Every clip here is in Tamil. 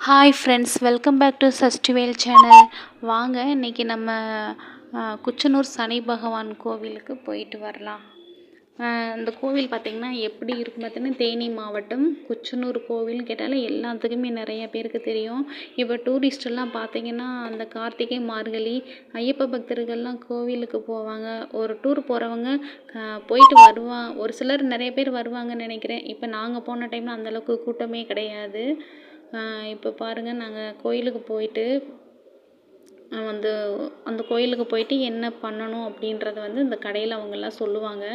Hi friends welcome back to சஸ்டிவேல் channel வாங்க இன்றைக்கி நம்ம குச்சனூர் சனி பகவான் கோவிலுக்கு போயிட்டு வரலாம். அந்த கோவில் பார்த்திங்கன்னா எப்படி இருக்கும் பார்த்தீங்கன்னா தேனி மாவட்டம் குச்சனூர் கோவில்னு கேட்டாலே எல்லாத்துக்குமே நிறைய பேருக்கு தெரியும். இப்போ டூரிஸ்டெல்லாம் பார்த்திங்கன்னா அந்த கார்த்திகை மார்கழி ஐயப்ப பக்தர்கள்லாம் கோவிலுக்கு போவாங்க. ஒரு டூர் போகிறவங்க போயிட்டு வருவான் ஒரு சிலர் நிறைய பேர் வருவாங்கன்னு நினைக்கிறேன். இப்போ நாங்கள் போன டைமில் அந்தளவுக்கு கூட்டமே கிடையாது. இப்போ பாருங்கள் நாங்கள் கோயிலுக்கு போயிட்டு வந்து அந்த கோயிலுக்கு போயிட்டு என்ன பண்ணணும் அப்படின்றத வந்து இந்த கடையில் அவங்கெல்லாம் சொல்லுவாங்க.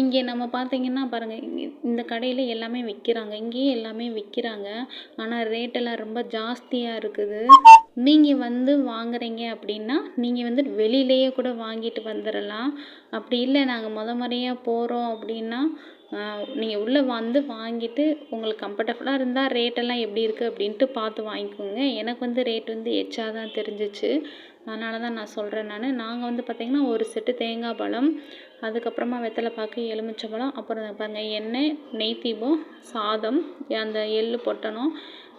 இங்கே நம்ம பார்த்தீங்கன்னா பாருங்கள் இந்த கடையில் எல்லாமே விற்கிறாங்க இங்கேயும் எல்லாமே விற்கிறாங்க ஆனால் ரேட்டெல்லாம் ரொம்ப ஜாஸ்தியாக இருக்குது. நீங்கள் வந்து வாங்குறீங்க அப்படின்னா நீங்கள் வந்து வெளியிலேயே கூட வாங்கிட்டு வந்துடலாம் அப்படி இல்லை நாங்கள் முத முறையாக போகிறோம் அப்படின்னா நீங்கள் உள்ளே வந்து வாங்கிட்டு உங்களுக்கு கம்ஃபர்டபுளாக இருந்தால் ரேட்டெல்லாம் எப்படி இருக்குது அப்படின்ட்டு பார்த்து வாங்கிக்கோங்க. எனக்கு வந்து ரேட் வந்து எச்சா தான் தெரிஞ்சிச்சு. அதனால தான் நான் சொல்கிறேன் நான். நாங்கள் வந்து பார்த்திங்கன்னா ஒரு செட்டு தேங்காய் பழம் அதுக்கப்புறமா வெத்தலை பாக்கு எலுமிச்சம்பழம் அப்புறம் பாருங்கள் எண்ணெய் நெய் தீபம் சாதம் அந்த எள் பொட்டணும்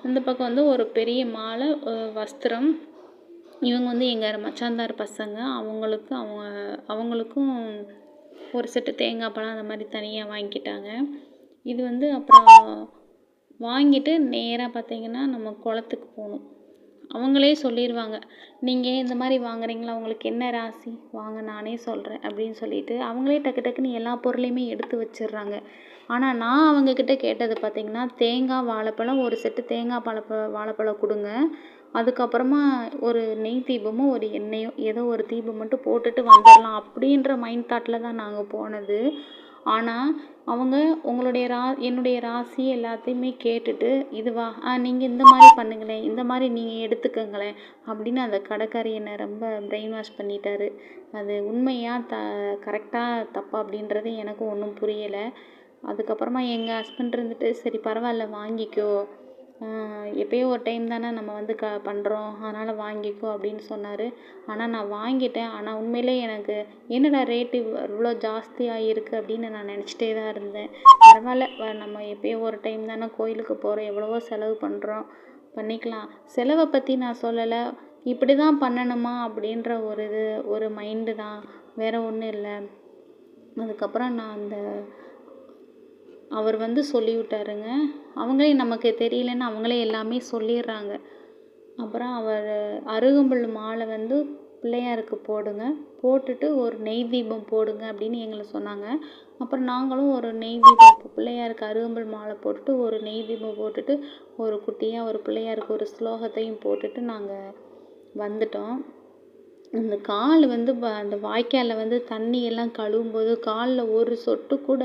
இந்த பக்கம் வந்து ஒரு பெரிய மாலை வஸ்திரம். இவங்க வந்து எங்கள் மச்சாந்தார் பசங்க. அவங்களுக்கு அவங்க அவங்களுக்கும் ஒரு செட்டு தேங்காய் பழம் அந்த மாதிரி தனியாக வாங்கிக்கிட்டாங்க. இது வந்து அப்புறம் வாங்கிட்டு நேராக பார்த்தீங்கன்னா நம்ம குளத்துக்கு போகணும். அவங்களே சொல்லிடுவாங்க நீங்கள் இந்த மாதிரி வாங்குறீங்களா? உங்களுக்கு என்ன ராசி? வாங்க நானே சொல்கிறேன் அப்படின்னு சொல்லிட்டு அவங்களே டக்கு டக்குன்னு எல்லா பொருளையுமே எடுத்து வச்சிடுறாங்க. ஆனால் நான் அவங்கக்கிட்ட கேட்டது பார்த்திங்கன்னா தேங்காய் வாழைப்பழம் ஒரு செட்டு தேங்காய் பழப்ப வாழைப்பழம் கொடுங்க. அதுக்கப்புறமா ஒரு நெய் தீபமும் ஒரு எண்ணெயோ ஏதோ ஒரு தீபம் மட்டும் போட்டுட்டு வந்துடலாம் அப்படின்ற மைண்ட் தாட்டில் தான் நாங்கள் போனது. ஆனால் அவங்க உங்களுடைய ரா என்னுடைய ராசி எல்லாத்தையுமே கேட்டுட்டு இதுவா ஆ நீங்கள் இந்த மாதிரி பண்ணுங்களேன் இந்த மாதிரி நீங்கள் எடுத்துக்கங்களேன் அப்படின்னு அந்த கடைக்காரி என்னை ரொம்ப பிரெயின் வாஷ் பண்ணிட்டாரு. அது உண்மையாக த கரெக்டாக தப்பா அப்படின்றது எனக்கும் ஒன்றும் புரியலை. அதுக்கப்புறமா எங்கள் ஹஸ்பண்ட் இருந்துட்டு சரி பரவாயில்ல வாங்கிக்கோ எப்போயோ ஒரு டைம் தானே நம்ம வந்து க பண்ணுறோம் அதனால் வாங்கிக்கோ அப்படின்னு சொன்னார். ஆனால் நான் வாங்கிட்டேன். ஆனால் உண்மையிலே எனக்கு என்னடா ரேட்டு இவ்வளோ ஜாஸ்தியாக இருக்குது அப்படின்னு நான் நினச்சிட்டே தான் இருந்தேன். பரவாயில்ல. நம்ம எப்போயோ ஒரு டைம் தானே கோயிலுக்கு போகிறோம் எவ்வளவோ செலவு பண்ணுறோம் பண்ணிக்கலாம். செலவை பற்றி நான் சொல்லலை. இப்படி தான் பண்ணணுமா அப்படின்ற ஒரு இது ஒரு மைண்டு தான். வேறு ஒன்றும் இல்லை. அதுக்கப்புறம் நான் அந்த அவர் வந்து சொல்லிவிட்டாருங்க. அவங்களே நமக்கு தெரியலன்னு அவங்களே எல்லாமே சொல்லிடுறாங்க. அப்புறம் அவர் அருகம்புல் மாலை வந்து பிள்ளையாருக்கு போடுங்க. போட்டுட்டு ஒரு நெய் தீபம் போடுங்க அப்படின்னு எங்களை சொன்னாங்க. அப்புறம் நாங்களும் ஒரு நெய் தீபம் பிள்ளையாருக்கு அருகம்புல் மாலை போட்டுட்டு ஒரு நெய் தீபம் போட்டுட்டு ஒரு குட்டியாக ஒரு பிள்ளையாருக்கு ஒரு ஸ்லோகத்தையும் போட்டுட்டு நாங்கள் வந்துட்டோம். அந்த கால் வந்து அந்த வாய்க்காலில் வந்து தண்ணி எல்லாம் கழுவும்போது காலில் ஒரு சொட்டு கூட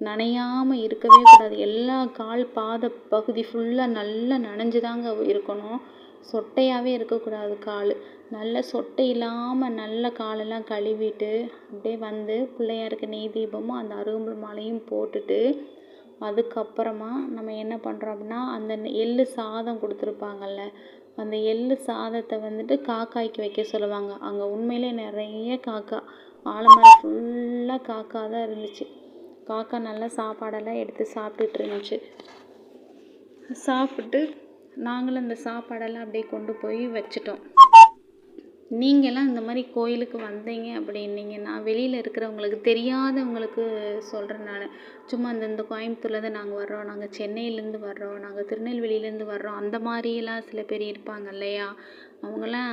நனையாமல் இருக்கவே கூடாது. எல்லா கால் பாத பகுதி ஃபுல்லாக நல்லா நனைஞ்சு தாங்க இருக்கணும். சொட்டையாகவே இருக்கக்கூடாது கால். நல்ல சொட்டை இல்லாமல் நல்ல காலெல்லாம் கழுவிட்டு அப்படியே வந்து பிள்ளையாருக்கு நெய் தீபமும் அந்த அருகம்புல் மாலையும் போட்டுட்டு அதுக்கப்புறமா நம்ம என்ன பண்ணுறோம் அப்படின்னா அந்த எள்ளு சாதம் கொடுத்துருப்பாங்கல்ல அந்த எள்ளு சாதத்தை வந்துட்டு காக்காய்க்கு வைக்க சொல்லுவாங்க. அங்கே உண்மையிலே நிறைய காக்கா ஆலமரம் ஃபுல்லாக காக்கா தான் இருந்துச்சு. காக்கா நல்லா சாப்பாடெல்லாம் எடுத்து சாப்பிட்டுட்டு இருந்துச்சு. சாப்பிட்டு நாங்களும் அந்த சாப்பாடெல்லாம் அப்படியே கொண்டு போய் வச்சிட்டோம். நீங்களாம் இந்த மாதிரி கோயிலுக்கு வந்தீங்க அப்படின்னீங்கன்னா வெளியில் இருக்கிறவங்களுக்கு தெரியாதவங்களுக்கு சொல்கிறேன் நான். சும்மா இந்த இந்த கோயம்புத்தூர்லேருந்து நாங்கள் வர்றோம். நாங்கள் சென்னையிலேருந்து வர்றோம். நாங்கள் திருநெல்வேலியிலேருந்து வர்றோம். அந்த மாதிரியெல்லாம் சில பேர் இருப்பாங்க இல்லையா? அவங்கெல்லாம்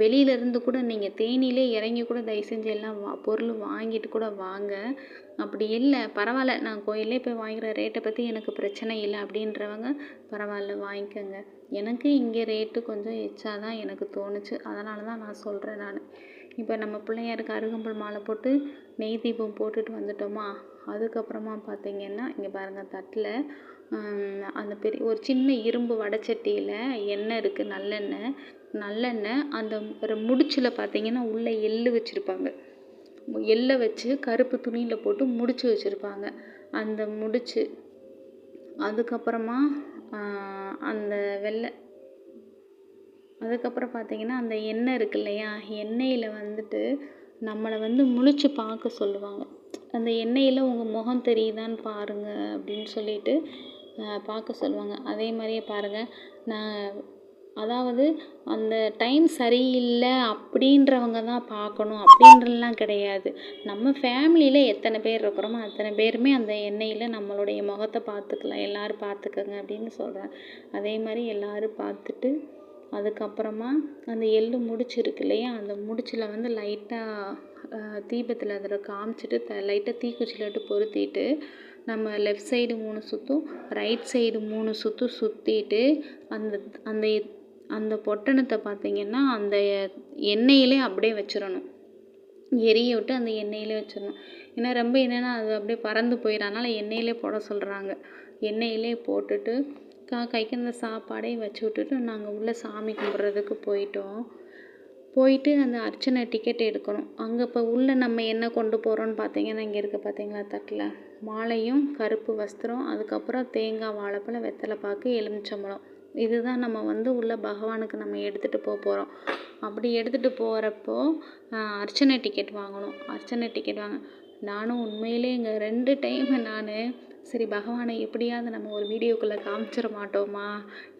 வெளியிலேருந்து கூட நீங்கள் தேனியிலே இறங்கி கூட தயவு செஞ்சு எல்லாம் வா பொருள் வாங்கிட்டு கூட வாங்க. அப்படி இல்லை பரவாயில்ல நான் கோயிலே போய் வாங்கிற ரேட்டை பற்றி எனக்கு பிரச்சனை இல்லை அப்படின்றவங்க பரவாயில்ல வாங்கிக்கோங்க. எனக்கு இங்கே ரேட்டு கொஞ்சம் எச்சா தான் எனக்கு தோணுச்சு. அதனால தான் நான் சொல்கிறேன் நான். இப்போ நம்ம பிள்ளையாருக்கு அருகம்புல் மாலை போட்டு நெய் தீபம் போட்டுட்டு வந்துட்டோமா? அதுக்கப்புறமா பார்த்தீங்கன்னா இங்கே பாருங்கள் தட்டில் அந்த பெரிய ஒரு சின்ன இரும்பு வடச்சட்டியில் எண்ணெய் இருக்குது நல்லெண்ணெய். நல்லெண்ணெய் அந்த ஒரு முடிச்சில் பார்த்தீங்கன்னா உள்ளே எள் வச்சுருப்பாங்க. எள்ளை வச்சு கருப்பு துணியில் போட்டு முடிச்சு வச்சுருப்பாங்க. அந்த முடிச்சு அதுக்கப்புறமா அந்த வெள்ளை அதுக்கப்புறம் பார்த்தீங்கன்னா அந்த எண்ணெய் இருக்கு இல்லையா? எண்ணெயில் வந்துட்டு நம்மளை வந்து முழிச்சு பார்க்க சொல்லுவாங்க. அந்த எண்ணெயில் உங்கள் முகம் தெரியுதான்னு பாருங்கள் அப்படின்னு சொல்லிட்டு பார்க்க சொல்லுவாங்க. அதே மாதிரியே பாருங்கள் நான் அதாவது அந்த டைம் சரியில்லை அப்படின்றவங்க தான் பார்க்கணும். அப்படின்றலாம் கிடையாது. நம்ம ஃபேமிலியில் எத்தனை பேர் இருக்கிறோமோ அத்தனை பேருமே அந்த எண்ணெயில் நம்மளுடைய முகத்தை பார்த்துக்கலாம். எல்லோரும் பார்த்துக்கங்க அப்படின்னு சொல்கிறேன் அதே மாதிரி எல்லோரும் பார்த்துட்டு அதுக்கப்புறமா அந்த எள்ளு முடிச்சு இருக்கு இல்லையா? அந்த முடிச்சில் வந்து லைட்டாக தீபத்தில் அதில் காமிச்சிட்டு த லைட்டாக தீக்குச்சியில் விட்டு பொருத்திட்டு நம்ம லெஃப்ட் சைடு மூணு சுற்றும் ரைட் சைடு மூணு சுற்றும் சுற்றிட்டு அந்த அந்த அந்த பொட்டணத்தை பார்த்திங்கன்னா அந்த எண்ணெயிலே அப்படியே வச்சிடணும் எரிய விட்டு அந்த எண்ணெயிலே வச்சிடணும் ஏன்னா ரொம்ப என்னென்னா அது அப்படியே பறந்து போயிடும். அதனால் எண்ணெயிலே போட சொல்கிறாங்க எண்ணெயிலே போட்டுட்டு கா கைக்கு அந்த சாப்பாடையும் வச்சு விட்டுட்டு நாங்கள் உள்ளே சாமி கும்பிட்றதுக்கு போயிட்டோம். போயிட்டு அந்த அர்ச்சனை டிக்கெட் எடுக்கணும். அங்கே இப்போ உள்ளே நம்ம என்ன கொண்டு போகிறோன்னு பார்த்தீங்கன்னா இங்கே இருக்க பார்த்தீங்களா தட்டில்? மாலையும் கருப்பு வஸ்திரம் அதுக்கப்புறம் தேங்காய் வாழைப்பழம் வெத்தலை பாக்கு எலுமிச்சம்பழம். இதுதான் நம்ம வந்து உள்ள பகவானுக்கு நம்ம எடுத்துகிட்டு போக போகிறோம் அப்படி எடுத்துகிட்டு போகிறப்போ அர்ச்சனை டிக்கெட் வாங்கணும். அர்ச்சனை டிக்கெட் வாங்க. நானும் உண்மையிலே இங்கே ரெண்டு டைம் நான் சரி பகவானை எப்படியாவது நம்ம ஒரு வீடியோக்குள்ளே காமிச்சிட மாட்டோமா?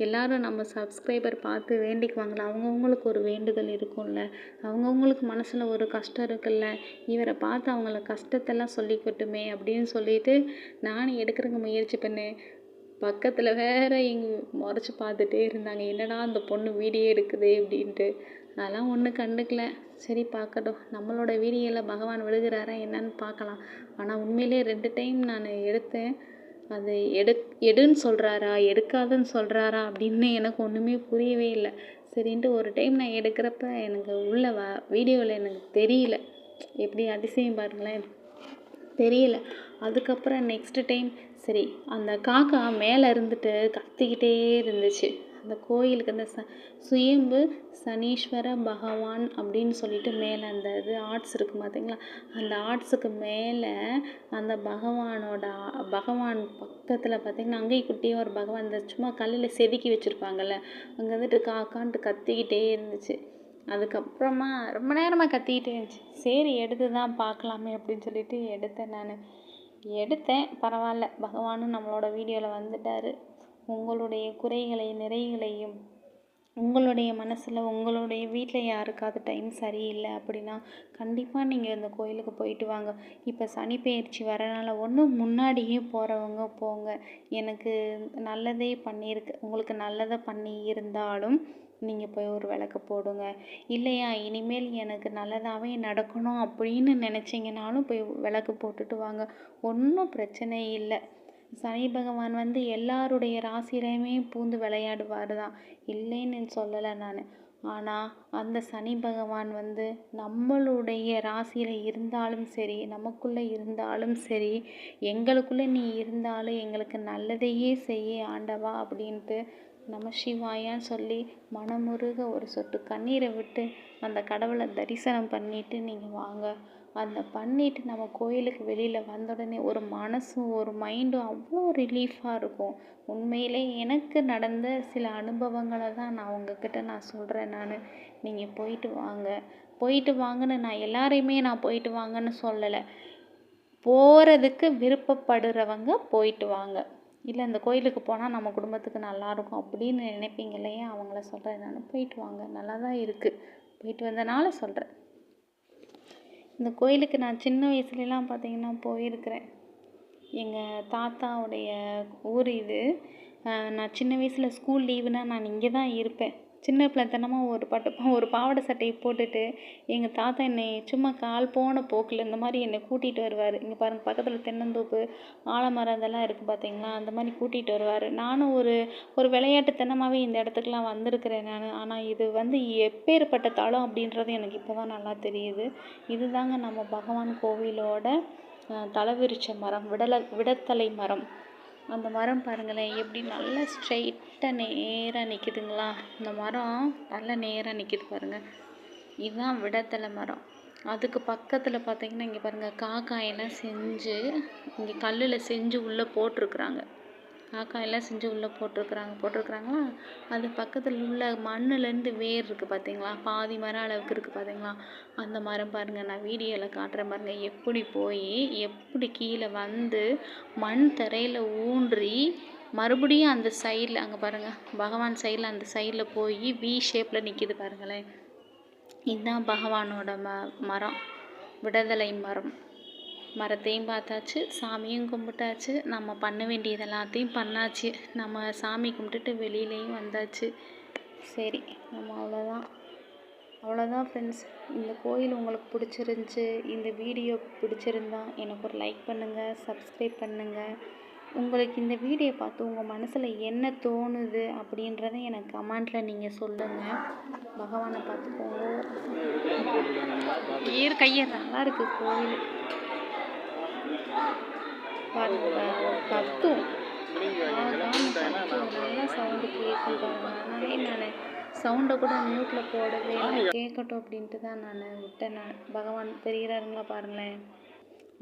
எல்லோரும் நம்ம சப்ஸ்கிரைபர் பார்த்து வேண்டிக்குவாங்களே அவங்கவுங்களுக்கு ஒரு வேண்டுதல் இருக்கும்ல. அவங்கவுங்களுக்கு மனசில் ஒரு கஷ்டம் இருக்குல்ல. இவரை பார்த்து அவங்கள கஷ்டத்தெல்லாம் சொல்லிக்கட்டுமே அப்படின்னு சொல்லிட்டு நானும் எடுக்கிறதுக்கு முயற்சி பண்ணேன். பக்கத்தில் வேறு எங் முறைச்சி பார்த்துட்டே இருந்தாங்க. என்னடா அந்த பொண்ணு வீடியோ எடுக்குதே அப்படின்ட்டு. அதெல்லாம் ஒன்றும் கண்டுக்கல. சரி பார்க்கட்டும். நம்மளோட வீடியோவில் பகவான் விழுகிறாரா என்னன்னு பார்க்கலாம். ஆனால் உண்மையிலே ரெண்டு டைம் நான் எடுத்தேன். அது எடு எடுன்னு சொல்கிறாரா எடுக்காதுன்னு சொல்கிறாரா அப்படின்னு எனக்கு ஒன்றுமே புரியவே இல்லை. சரின்ட்டு ஒரு டைம் நான் எடுக்கிறப்ப எனக்கு உள்ள வ வீடியோவில் எனக்கு தெரியல. எப்படி அதிசயம் பாருங்களேன். தெரியல. அதுக்கப்புறம் நெக்ஸ்ட்டு டைம் சரி அந்த காக்கா மேலே இருந்துட்டு கத்திக்கிட்டே இருந்துச்சு. அந்த கோயிலுக்கு அந்த ச சுயம்பு சனீஸ்வர பகவான் அப்படின்னு சொல்லிட்டு மேலே அந்த இது ஆர்ட்ஸ் இருக்குது பார்த்தீங்களா அந்த ஆர்ட்ஸுக்கு மேலே அந்த பகவானோட பகவான் பக்கத்தில் பார்த்தீங்கன்னா அங்கேயும் குட்டியும் ஒரு பகவான் இந்த சும்மா கல்லில் செதுக்கி வச்சுருப்பாங்கல்ல அங்கே வந்துட்டு காக்கான்ட்டு கத்திக்கிட்டே இருந்துச்சு. அதுக்கப்புறமா ரொம்ப நேரமாக கத்திக்கிட்டே இருந்துச்சு. சரி எடுத்து தான் பார்க்கலாமே அப்படின்னு சொல்லிட்டு எடுத்தேன் நான். எடுத்தேன். பரவாயில்ல. பகவானும் நம்மளோட வீடியோவில் வந்துட்டார். உங்களுடைய குறைகளை நிறைகளையும் உங்களுடைய மனசில் உங்களுடைய வீட்டில் யாருக்காவது டைம் சரியில்லை அப்படின்னா கண்டிப்பாக நீங்கள் இந்த கோயிலுக்கு போயிட்டு வாங்க. இப்போ சனி வரனால ஒன்றும் முன்னாடியே போகிறவங்க போங்க. எனக்கு நல்லதே பண்ணியிருக்கு உங்களுக்கு நல்லதை பண்ணி இருந்தாலும் நீங்கள் போய் ஒரு விளக்கு போடுங்க. இல்லையா இனிமேல் எனக்கு நல்லதாகவே நடக்கணும் அப்படின்னு நினச்சிங்கனாலும் போய் விளக்கு போட்டுட்டு வாங்க. ஒன்றும் பிரச்சனை இல்லை. சனி பகவான் வந்து எல்லாருடைய ராசியிலையுமே பூந்து விளையாடுவார் தான். இல்லைன்னு சொல்லலை நான். ஆனால் அந்த சனி பகவான் வந்து நம்மளுடைய ராசியில் இருந்தாலும் சரி நமக்குள்ளே இருந்தாலும் சரி எங்களுக்குள்ளே நீ இருந்தாலும் எங்களுக்கு நல்லதையே செய்ய ஆண்டவா அப்படின்ட்டு நம சிவாயான்னு சொல்லி மனமுருக ஒரு சொட்டு கண்ணீரை விட்டு அந்த கடவுளை தரிசனம் பண்ணிவிட்டு நீங்கள் வாங்க. அந்த பண்ணிவிட்டு நம்ம கோயிலுக்கு வெளியில் வந்த உடனே ஒரு மனசும் ஒரு மைண்டும் அவ்வளோ ரிலீஃபாக இருக்கும். உண்மையிலே எனக்கு நடந்த சில அனுபவங்களை தான் நான் உங்ககிட்ட நான் சொல்கிறேன் நான். நீங்கள் போயிட்டு வாங்க. போயிட்டு வாங்கன்னு நான் எல்லாரையுமே நான் போயிட்டு வாங்கன்னு சொல்லலை. போகிறதுக்கு விருப்பப்படுறவங்க போயிட்டு வாங்க. இல்லை இந்த கோயிலுக்கு போனால் நம்ம குடும்பத்துக்கு நல்லாயிருக்கும் அப்படின்னு நினைப்பீங்க இல்லையா? அவங்கள சொல்கிறேன் நான் போயிட்டு வாங்க. நல்லா தான் இருக்குது போயிட்டு வந்தனால சொல்கிறேன் இந்த கோயிலுக்கு நான் சின்ன வயசுலலாம் பார்த்தீங்கன்னா போயிருக்கிறேன். எங்கள் தாத்தாவுடைய ஊர் இது. நான் சின்ன வயசில் ஸ்கூல் லீவுனால் நான் இங்கே தான் இருப்பேன். சின்ன பிள்ளைத்தனமாக ஒரு பட்டு ஒரு பாவாடை சட்டையை போட்டுட்டு எங்கள் தாத்தா என்னை சும்மா கால் போன போக்கில் இந்த மாதிரி என்னை கூட்டிகிட்டு வருவார். இங்கே பாருங்கள் பக்கத்தில் தென்னந்தோப்பு ஆலமரம் இதெல்லாம் இருக்குது பார்த்தீங்களா அந்த மாதிரி கூட்டிகிட்டு வருவார். நானும் ஒரு ஒரு விளையாட்டுத்தனமாகவே இந்த இடத்துக்குலாம் வந்திருக்கிறேன் நான். ஆனால் இது வந்து எப்பேற்பட்ட தளம் அப்படின்றது எனக்கு இப்போ தான் நல்லா தெரியுது. இதுதாங்க நம்ம பகவான் கோவிலோட தலைவிரிச்ச மரம் விடலை விடத்தலை மரம். அந்த மரம் பாருங்களேன் எப்படி நல்லா ஸ்ட்ரைட்டாக நேராக நிற்கிதுங்களா இந்த மரம் நல்லா நேராக நிற்கிது பாருங்கள் இதுதான் விடத்தலை மரம். அதுக்கு பக்கத்தில் பார்த்தீங்கன்னா இங்கே பாருங்கள் காக்காயெல்லாம் செஞ்சு இங்கே கல்லில் செஞ்சு உள்ளே போட்டிருக்குறாங்க. காக்காயெல்லாம் செஞ்சு உள்ளே போட்டிருக்குறாங்க. போட்டிருக்குறாங்களா? அது பக்கத்தில் உள்ள மண்ணுலேருந்து வேர் இருக்குது பார்த்தீங்களா பாதி மரம் அளவுக்கு இருக்குது பார்த்தீங்களா அந்த மரம் பாருங்கள் நான் வீடியோவில் காட்டுறேன் பாருங்கள் எப்படி போய் எப்படி கீழே வந்து மண் தரையில் ஊன்றி மறுபடியும் அந்த சைடில் அங்கே பாருங்கள் பகவான் சைடில் அந்த சைடில் போய் வி ஷேப்பில் நிற்கிது பாருங்களேன். இதுதான் பகவானோட ம மரம் விடுதலை மரம். மரத்தையும் பார்த்தாச்சு சாமியும் கும்பிட்டாச்சு. நம்ம பண்ண வேண்டியது எல்லாத்தையும் பண்ணாச்சு. நம்ம சாமி கும்பிட்டுட்டு வெளியிலையும் வந்தாச்சு. சரி நம்ம அவ்வளோதான் அவ்வளோதான் ஃப்ரெண்ட்ஸ் இந்த கோயில் உங்களுக்கு பிடிச்சிருந்துச்சி இந்த வீடியோ பிடிச்சிருந்தா எனக்கு ஒரு லைக் பண்ணுங்கள் சப்ஸ்கிரைப் பண்ணுங்கள் உங்களுக்கு இந்த வீடியோ பார்த்து உங்கள் மனசில் என்ன தோணுது அப்படின்றத எனக்கு கமெண்ட்டில் நீங்கள் சொல்லுங்கள் பகவானை பார்த்துக்கோங்க. ஏர் கையை நல்லா இருக்குது கோவில் கத்தும் நல்லா சவுண்டு கேட்கும் பாருங்க. அதனாலே நான் சவுண்டை கூட மியூட்டில் போடவே கேட்கட்டும் அப்படின்ட்டு தான் நான் விட்டேன் நான். பகவான் தெரிகிறாருங்களா பாருங்களேன்.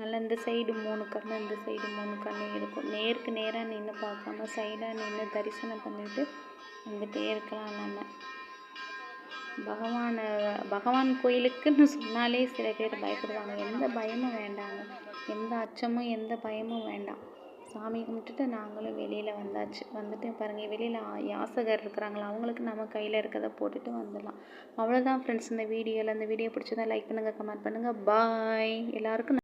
நல்லா இந்த சைடு மூணு கண்ணு இந்த சைடு மூணு கண்ணு இருக்கும். நேருக்கு நேராக நின்று பார்க்காம சைடாக நின்று தரிசனம் பண்ணிட்டு வந்துட்டே இருக்கலாம் நம்ம. பகவானை பகவான் கோயிலுக்குன்னு சொன்னாலே சில பேர் பயப்படுவாங்க. எந்த பயமும் வேண்டாங்க. எந்த அச்சமும் எந்த பயமும் வேண்டாம். சாமி கும்பிட்டுட்டு நாங்களும் வெளியில் வந்தாச்சு. வந்துட்டு பாருங்கள் வெளியில் யாசகர் இருக்கிறாங்களா அவங்களுக்கு நம்ம கையில் இருக்கிறத போட்டுட்டு வந்துடலாம். அவ்வளோதான் ஃப்ரெண்ட்ஸ் இந்த வீடியோவில் இந்த வீடியோ பிடிச்சதா லைக் பண்ணுங்கள் கமெண்ட் பண்ணுங்கள் பாய் எல்லாருக்கும்